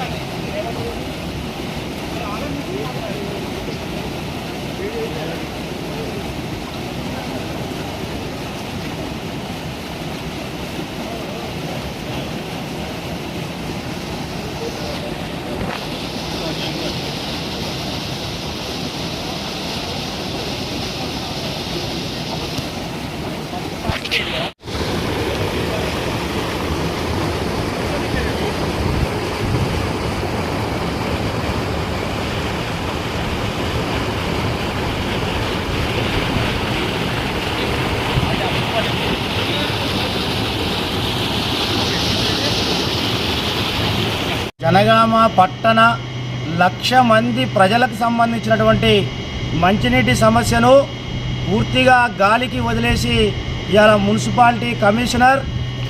Thank you. Janagama పట్టణ లక్ష మంది ప్రజలకు సంబంధించినటువంటి మంచినీటి సమస్యను పూర్తిగా గాలికి వదిలేసి ఇవాళ municipality commissioner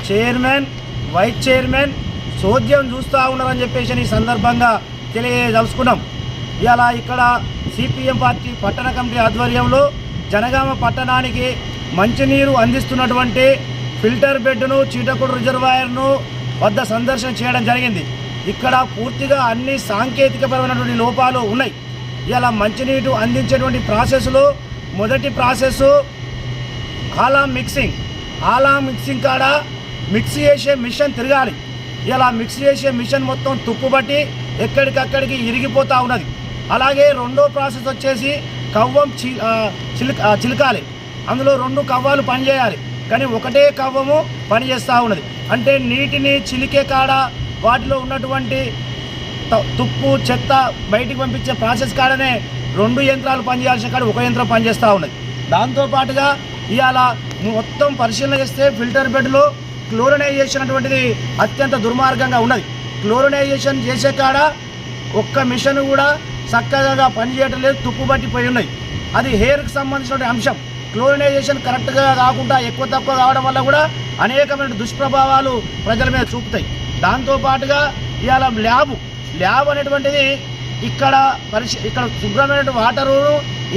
chairman vice chairman చోద్యం చూస్తూ ఉన్నారని చెప్పేసి ఈ సందర్భంగా తెలియదలుచుకున్నాం ఇవాళ ఇక్కడ సిపిఎం పార్టీ పట్టణ కమిటీ ఆధ్వర్యంలో జనగామ పట్టణానికి మంచినీరు అందిస్తున్నటువంటి ఫిల్టర్ బెడ్ను చీటకుడు రిజర్వాయర్ను వద్ద సందర్శన చేయడం జరిగింది. ఇక్కడ పూర్తిగా అన్ని సాంకేతికపరమైనటువంటి లోపాలు ఉన్నాయి. ఇలా మంచినీరు అందించేటువంటి ప్రాసెస్లో మొదటి ప్రాసెస్ ఆలా మిక్సింగ్. ఆలా మిక్సింగ్ కాడ మిక్స్ చేసే మిషన్ తిరగాలి. ఇలా మిక్స్ చేసే మిషన్ మొత్తం తుప్పుబట్టి ఎక్కడికక్కడికి ఇరిగిపోతూ ఉన్నది. అలాగే రెండో ప్రాసెస్ వచ్చేసి కవ్వం చి చిలకాలి. అందులో రెండు కవ్వాలు పనిచేయాలి. కానీ ఒకటే కవ్వము పనిచేస్తూ ఉన్నది. అంటే నీటిని చిలికే కాడ వాటిలో ఉన్నటువంటి త- తుప్పు చెత్త బయటికి పంపించే ప్రాసెస్ కాడనే రెండు యంత్రాలు పనిచేయాల్సిన కాడ ఒక యంత్రం పనిచేస్తూ ఉన్నది. దాంతోపాటుగా ఇవాళ మొత్తం పరిశీలన చేస్తే ఫిల్టర్ బెడ్లో క్లోరినైజేషన్ అటువంటిది అత్యంత దుర్మార్గంగా ఉన్నది. క్లోరినైజేషన్ చేసే కాడ ఒక్క మిషన్ కూడా చక్కగా పనిచేయటం లేదు తుప్పు పట్టిపోయి ఉన్నాయి అది హెయిర్కి సంబంధించిన అంశం. క్లోరినైజేషన్ కరెక్ట్గా కాకుండా ఎక్కువ తక్కువ కావడం వల్ల కూడా అనేకమైన దుష్ప్రభావాలు ప్రజల మీద చూపుతాయి. దాంతోపాటుగా ఇవాళ ల్యాబ్. ల్యాబ్ అనేటువంటిది ఇక్కడ పరిశ ఇక్కడ శుభ్రమైన వాటరు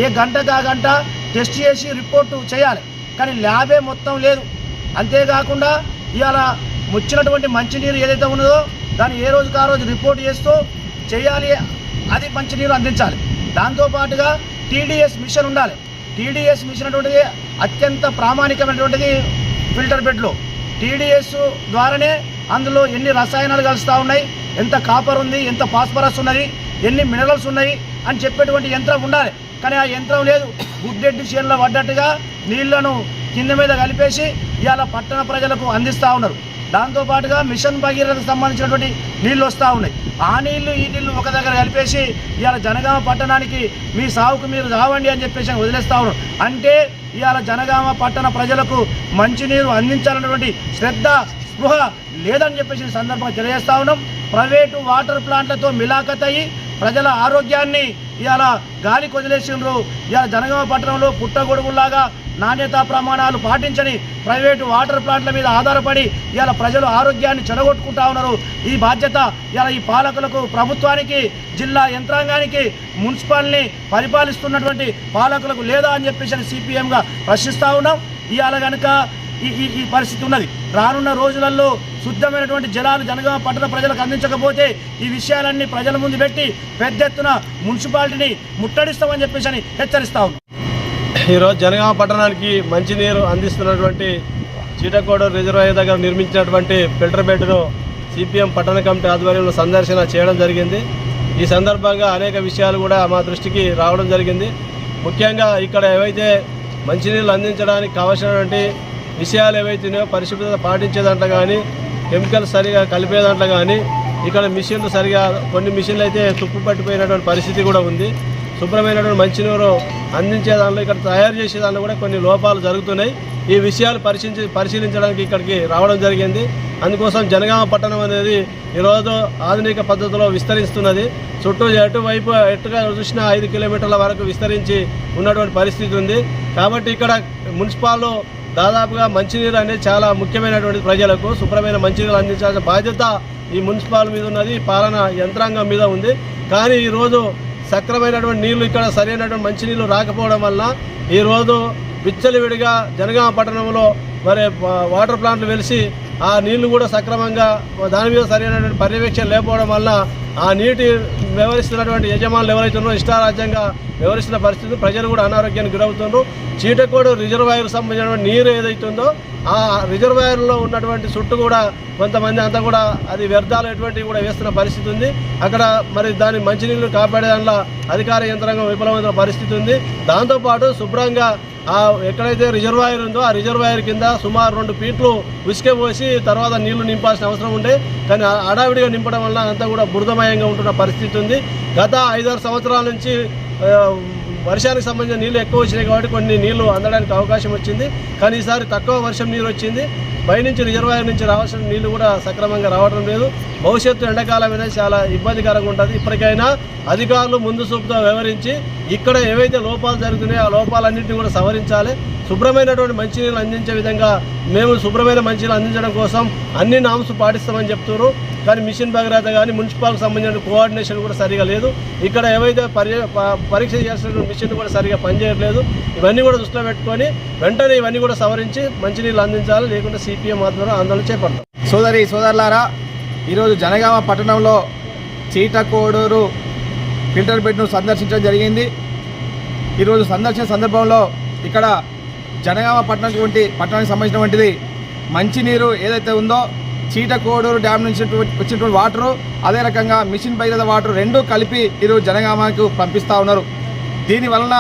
ఏ గంటకు గంట టెస్ట్ చేసి రిపోర్టు చేయాలి. కానీ ల్యాబే మొత్తం లేదు. అంతేకాకుండా ఇవాళ వచ్చినటువంటి మంచినీరు ఏదైతే ఉన్నదో దాన్ని ఏ రోజుకి ఆ రోజు రిపోర్ట్ చేస్తూ చేయాలి అది మంచినీరు అందించాలి. దాంతోపాటుగా టీడీఎస్ మిషన్ ఉండాలి. టీడీఎస్ మిషన్ అటువంటిది అత్యంత ప్రామాణికమైనటువంటిది ఫిల్టర్ బెడ్లో. టీడీఎస్ ద్వారానే అందులో ఎన్ని రసాయనాలు కలుస్తూ ఉన్నాయి ఎంత కాపర్ ఉంది ఎంత ఫాస్ఫరస్ ఉన్నది ఎన్ని మినరల్స్ ఉన్నాయి అని చెప్పేటువంటి యంత్రం ఉండాలి. కానీ ఆ యంత్రం లేదు. గుడ్డెడ్డి చేనులో పడ్డట్టుగా నీళ్ళను కింద మీద కలిపేసి ఇవాళ పట్టణ ప్రజలకు అందిస్తూ ఉన్నారు. దాంతోపాటుగా మిషన్ భగీరథకు సంబంధించినటువంటి నీళ్ళు వస్తూ ఉన్నాయి. ఆ నీళ్ళు ఈ నీళ్ళు ఒక దగ్గర కలిపేసి ఇవాళ జనగామ పట్టణానికి మీ సాగుకు మీరు రావండి అని చెప్పేసి వదిలేస్తా ఉన్నారు. అంటే ఇవాళ జనగామ పట్టణ ప్రజలకు మంచినీరు అందించాలన్నటువంటి శ్రద్ధ స్పృహ లేదని చెప్పేసి సందర్భంగా తెలియజేస్తా ఉన్నాం. ప్రైవేటు వాటర్ ప్లాంట్లతో మిలాఖత్ అయ్యి ప్రజల ఆరోగ్యాన్ని ఇవాళ గాలి కొదిలేసినారు ఇవాళ జనగామ పట్టణంలో పుట్టగొడుగులాగా నాణ్యతా ప్రమాణాలు పాటించని ప్రైవేటు వాటర్ ప్లాంట్ల మీద ఆధారపడి ఇవాళ ప్రజలు ఆరోగ్యాన్ని చెడగొట్టుకుంటా ఉన్నారు. ఈ బాధ్యత ఇవాళ ఈ పాలకులకు ప్రభుత్వానికి జిల్లా యంత్రాంగానికి మున్సిపాల్ని పరిపాలిస్తున్నటువంటి పాలకులకు లేదా అని చెప్పేసి సిపిఎంగా ప్రశ్నిస్తూ ఉన్నాం. ఇవాళ కనుక ఈ ఈ ఈ పరిస్థితి ఉన్నది. రానున్న రోజులలో శుద్ధమైనటువంటి జలాలు జనగామ పట్టణ ప్రజలకు అందించకపోతే ఈ విషయాలన్నీ ప్రజల ముందు పెట్టి పెద్ద ఎత్తున మున్సిపాలిటీని ముట్టడిస్తామని చెప్పేసి అని హెచ్చరిస్తా ఉన్నాం. ఈరోజు జనగామ పట్టణానికి మంచినీరు అందిస్తున్నటువంటి చీటకోడ రిజర్వాయర్ దగ్గర నిర్మించినటువంటి ఫిల్టర్ బెడ్ను సిపిఎం పట్టణ కమిటీ ఆధ్వర్యంలో సందర్శన చేయడం జరిగింది. ఈ సందర్భంగా అనేక విషయాలు కూడా మా దృష్టికి రావడం జరిగింది. ముఖ్యంగా ఇక్కడ ఏవైతే మంచినీళ్ళు అందించడానికి కావాల్సినటువంటి విషయాలు ఏవైతున్నాయో పరిశుభ్రత పాటించేదంట కానీ కెమికల్స్ సరిగా కలిపేదంట కానీ ఇక్కడ మిషన్లు సరిగా కొన్ని మిషన్లు అయితే తుప్పు పట్టిపోయినటువంటి పరిస్థితి కూడా ఉంది. శుభ్రమైనటువంటి మంచినీరు అందించే దానిలో ఇక్కడ తయారు చేసే దానిలో కూడా కొన్ని లోపాలు జరుగుతున్నాయి. ఈ విషయాలు పరిశీలించి పరిశీలించడానికి ఇక్కడికి రావడం జరిగింది. అందుకోసం జనగామ పట్టణం అనేది ఈరోజు ఆధునిక పద్ధతిలో విస్తరిస్తున్నది. చుట్టూ ఎటువైపు ఎటుగా చూసిన ఐదు కిలోమీటర్ల వరకు విస్తరించి ఉన్నటువంటి పరిస్థితి ఉంది. కాబట్టి ఇక్కడ మున్సిపాల్ దాదాపుగా మంచినీరు అనేది చాలా ముఖ్యమైనటువంటి ప్రజలకు శుభ్రమైన మంచినీరు అందించాల్సిన బాధ్యత ఈ మున్సిపాల్ మీద ఉన్నది పాలన యంత్రాంగం మీద ఉంది. కానీ ఈరోజు సక్రమైనటువంటి నీళ్ళు ఇక్కడ సరైనటువంటి మంచినీళ్ళు రాకపోవడం వల్ల ఈరోజు విచ్చలవిడిగా జనగామ పట్టణంలో మరి వాటర్ ప్లాంట్లు వెలిసి ఆ నీళ్ళు కూడా సక్రమంగా దాని మీద సరైనటువంటి పర్యవేక్షణ లేకపోవడం వల్ల ఆ నీటి వ్యవహరిస్తున్నటువంటి యజమానులు ఎవరైతే ఉన్నారో ఇష్టారాజ్యంగా వ్యవహరిస్తున్న పరిస్థితి ప్రజలు కూడా అనారోగ్యానికి గురవుతున్నారు చీటకోడు రిజర్వాయర్ సంబంధించిన నీరు ఏదైతుందో ఆ రిజర్వాయర్లో ఉన్నటువంటి చుట్టూ కూడా కొంతమంది అంతా కూడా అది వ్యర్థాలు ఎటువంటివి కూడా వేస్తున్న పరిస్థితి ఉంది. అక్కడ మరి దాని మంచినీళ్ళు కాపాడే దాంట్లో అధికార యంత్రాంగం విఫలమైన పరిస్థితి ఉంది. దాంతోపాటు శుభ్రంగా ఆ ఎక్కడైతే రిజర్వాయర్ ఉందో ఆ రిజర్వాయర్ కింద సుమారు రెండు ఫీట్లు ఉసుకే పోసి తర్వాత నీళ్ళు నింపాల్సిన అవసరం ఉండే. కానీ అడావిడిగా నింపడం వల్ల అంతా కూడా బురదమయంగా ఉంటున్న పరిస్థితి ఉంది. గత ఐదారు సంవత్సరాల నుంచి వర్షానికి సంబంధించిన నీళ్ళు ఎక్కువ వచ్చినాయి కాబట్టి కొన్ని నీళ్ళు అందడానికి అవకాశం వచ్చింది. కానీ ఈసారి తక్కువ వర్షం నీరు వచ్చింది. పైనుంచి రిజర్వాయర్ నుంచి రావాల్సిన నీళ్ళు కూడా సక్రమంగా రావడం లేదు. భవిష్యత్తు ఎండాకాలం అనేది చాలా ఇబ్బందికరంగా ఉంటుంది. ఇప్పటికైనా అధికారులు ముందు చూపుతో వ్యవహరించి ఇక్కడ ఏవైతే లోపాలు జరుగుతున్నాయో ఆ లోపాలన్నింటినీ కూడా సవరించాలి. శుభ్రమైనటువంటి మంచినీళ్ళు అందించే విధంగా మేము శుభ్రమైన మంచినీళ్ళు అందించడం కోసం అన్ని నామ్స్ పాటిస్తామని చెప్తున్నారు. కానీ మిషన్ భగీరథ కానీ మున్సిపాల్కి సంబంధించిన కోఆర్డినేషన్ కూడా సరిగా లేదు. ఇక్కడ ఏవైతే పరీక్ష చేస్తున్న మిషన్ కూడా సరిగా పనిచేయట్లేదు. ఇవన్నీ కూడా దృష్టిలో పెట్టుకొని వెంటనే ఇవన్నీ కూడా సవరించి మంచినీళ్ళు అందించాలి. లేకుంటే సిపిఎం ఆధ్వర్యంలో ఆందోళన చేపడతాం. సోదరి సోదరులారా ఈరోజు జనగామ పట్టణంలో చీటకోడూరు ఫిల్టర్ బెడ్ను సందర్శించడం జరిగింది. ఈరోజు సందర్శన సందర్భంలో ఇక్కడ జనగామ పట్టణటువంటి పట్టణానికి సంబంధించినటువంటిది మంచినీరు ఏదైతే ఉందో చీటకోడూరు డ్యామ్ నుంచి వచ్చినటువంటి వాటరు అదే రకంగా మిషన్ బైరద వాటర్ రెండు కలిపి ఈరోజు జనగామకు పంపిస్తూ ఉన్నారు. దీని వలన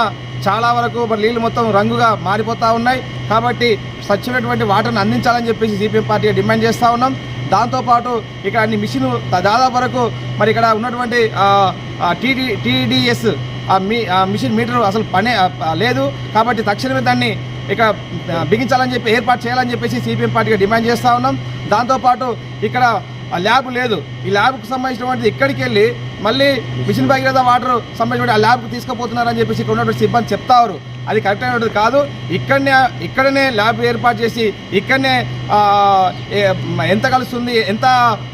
చాలా వరకు మరి నీళ్ళు మొత్తం రంగుగా మారిపోతూ ఉన్నాయి. కాబట్టి స్వచ్ఛమైనటువంటి వాటర్ని అందించాలని చెప్పేసి సిపిఎం పార్టీ డిమాండ్ చేస్తూ ఉన్నాం. దాంతోపాటు ఇక్కడ అన్ని మిషన్ దాదాపు వరకు మరి ఇక్కడ ఉన్నటువంటి టీడీ టీడీఎస్ ఆ మీ మిషన్ మీటర్ అసలు పనే లేదు. కాబట్టి తక్షణమే దాన్ని ఇక బిగించాలని చెప్పి ఏర్పాటు చేయాలని చెప్పేసి సిపిఎం పార్టీగా డిమాండ్ చేస్తూ ఉన్నాం. దాంతోపాటు ఇక్కడ ఆ ల్యాబ్ లేదు. ఈ ల్యాబ్కు సంబంధించినటువంటిది ఇక్కడికి వెళ్ళి మళ్ళీ మిషన్ భగీరథ వాటర్ సంబంధించిన ఆ ల్యాబ్కు తీసుకుపోతున్నారని చెప్పేసి ఇక్కడ ఉన్నటువంటి సిబ్బంది చెప్తారు. అది కరెక్ట్ అయినటువంటిది కాదు. ఇక్కడనే ఇక్కడనే ల్యాబ్ ఏర్పాటు చేసి ఇక్కడనే ఎంత కలుస్తుంది ఎంత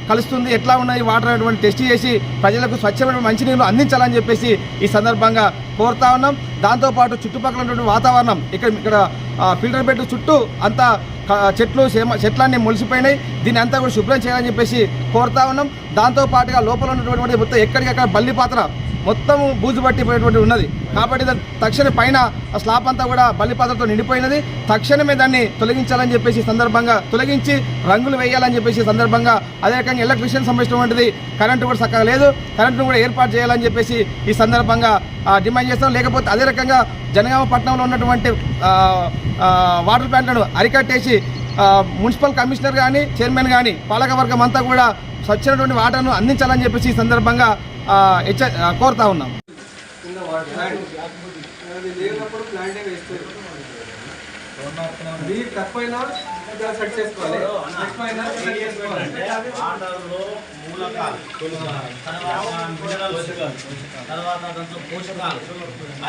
కలుస్తుంది ఎట్లా ఉన్నాయి వాటర్ అనేటువంటి టెస్ట్ చేసి ప్రజలకు స్వచ్ఛమైన మంచినీళ్ళు అందించాలని చెప్పేసి ఈ సందర్భంగా కోరుతా ఉన్నాం. దాంతోపాటు చుట్టుపక్కల ఉన్నటువంటి వాతావరణం ఇక్కడ ఇక్కడ ఫిల్టర్ బెడ్ చుట్టూ అంతా చెట్లు చేమ చెట్లన్నీ మొలిసిపోయినాయి. దీన్ని అంతా కూడా శుభ్రం చేయాలని చెప్పేసి కోరుతా ఉన్నాం. దాంతో పాటుగా లోపల ఉన్నటువంటి మొత్తం ఎక్కడికక్కడ బల్లి పాత్ర మొత్తం బూజు పట్టిపోయేటువంటి ఉన్నది. కాబట్టి తక్షణ పైన ఆ స్లాబ్ అంతా కూడా బల్లి పాత్రతో నిండిపోయినది. తక్షణమే దాన్ని తొలగించాలని చెప్పేసి సందర్భంగా తొలగించి రంగులు వేయాలని చెప్పేసి సందర్భంగా అదే రకంగా ఎలక్ట్రిషియన్ సంబంధించినటువంటిది కరెంటు కూడా చక్కగా లేదు. కరెంటును కూడా ఏర్పాటు చేయాలని చెప్పేసి ఈ సందర్భంగా డిమాండ్ చేస్తాం. లేకపోతే అదే రకంగా జనగామ పట్టణంలో ఉన్నటువంటి వాటర్ ప్లాంట్లను అరికట్టేసి మున్సిపల్ కమిషనర్ కానీ చైర్మన్ కానీ పాలకవర్గం అంతా కూడా స్వచ్ఛమైనటువంటి వాటర్ను అందించాలని చెప్పేసి ఈ సందర్భంగా హెచ్చ కోరుతా ఉన్నాం. కింద వాటర్ ఇక్కడ సెట్ చేసుకోవాలి. మూలకాలు. తర్వాత తర్వాత దాంట్లో పోషకాలు.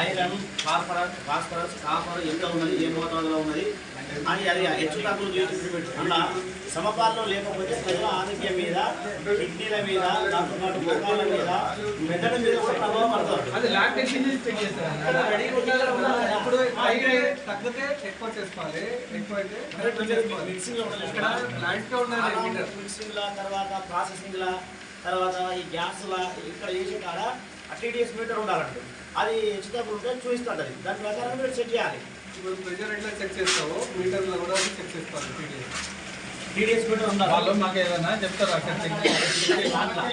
ఐరన్ ఫాస్ఫరస్ ఫాస్ఫరస్ కాపర్ ఎంత ఉన్నది ఏ మోతాదులో ఉన్నది అని అది హెచ్చు తగ్గులు చూసి అలా సమపాలలో లేకపోతే ప్రజల ఆరోగ్యం మీద కిడ్నీల మీద దాంతో పాటు మోకాళ్ళ మీద మెదడు మీద కూడా ప్రభావం పడుతుంది. అది చేస్తారు. మిక్సింగ్లో తర్వాత ప్రాసెసింగ్ లా తర్వాత ఈ గ్యాస్ లా ఇక్కడ చేసే కాడ టీడీఎస్ మీటర్ ఉండాలంటే అది హెచ్చుతగ్గులు ఉంటే చూపిస్తుంటది. దాని ప్రకారం మీరు చెక్ చేయాలి. ఇప్పుడు ప్రెషర్ ఎట్లా చెక్ చేస్తావో మీటర్లో కూడా చెక్ చేసుకోవాలి TDS. టీడీఎస్ మీటర్ ఉండాలి వాళ్ళు మాకు ఏదైనా చెప్తారు? అక్కడ లేదు.